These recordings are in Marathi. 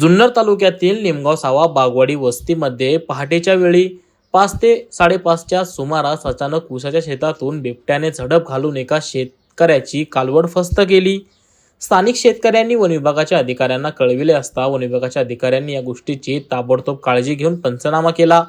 जुन्नर तालुक्यातील निमगाव सावा बागवाडी वस्तीमध्ये पहाटेच्या वेळी पाच ते साडेपाचच्या सुमारास अचानक ऊसाच्या शेतातून बिबट्याने झडप घालून एका शेतकऱ्याची कालवड फस्त केली. स्थानिक शेतकऱ्यांनी वन विभागाच्या अधिकाऱ्यांना कळविले असता वन विभागाच्या अधिकाऱ्यांनी या गोष्टीची ताबडतोब काळजी घेऊन पंचनामा केला.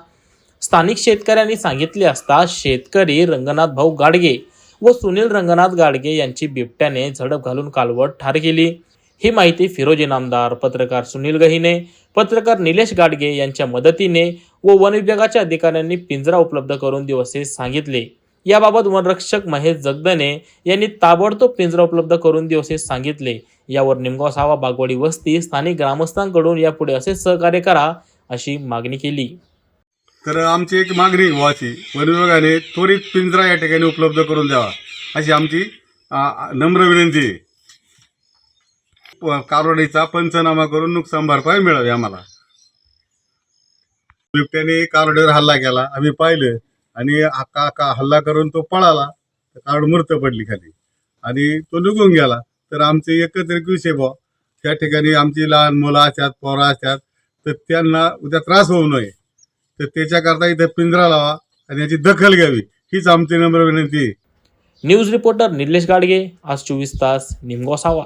स्थानिक शेतकऱ्यांनी सांगितले असता शेतकरी रंगनाथ भाऊ गाडगे व सुनील रंगनाथ गाडगे यांची बिबट्याने झडप घालून कालवड ठार केली. ही माहिती फिरोज नामदार पत्रकार सुनील गहिने पत्रकार निलेश गाडगे यांच्या मदतीने व वन विभागाच्या अधिकाऱ्यांनी पिंजरा उपलब्ध करून दिवसे असे सांगितले. याबाबत वनरक्षक महेश जगदने यांनी ताबडतोब पिंजरा उपलब्ध करून देऊ असे सांगितले. यावर निमगाव सावा बागवाडी वस्ती स्थानिक ग्रामस्थांकडून यापुढे असे सहकार्य करा अशी मागणी केली. तर आमची एक मागणी आहे वन विभागाने त्वरित पिंजरा या ठिकाणी उपलब्ध करून द्यावा अशी आमची नम्र विनंती आहे. कारवाडीचा पंचनामा करून नुकसान भरपाई मिळावी आम्हाला. बिबट्याने कारवाडीवर हल्ला केला आम्ही पाहिलं आणि का हल्ला करून तो पळाला तर कारड मूर्त पडली खाली. आणि तो निघून गेला. तर आमचे एकच एक विषय बुवा त्या ठिकाणी आमची लहान मुलं असतात पोरं असतात तर त्यांना उद्या त्रास होऊ नये. तर त्याच्याकरता इथे पिंजरा लावा आणि याची दखल घ्यावी हीच आमची नम्र विनंती आहे. न्यूज रिपोर्टर निलेश गाडगे आज चोवीस तास निमगोसावा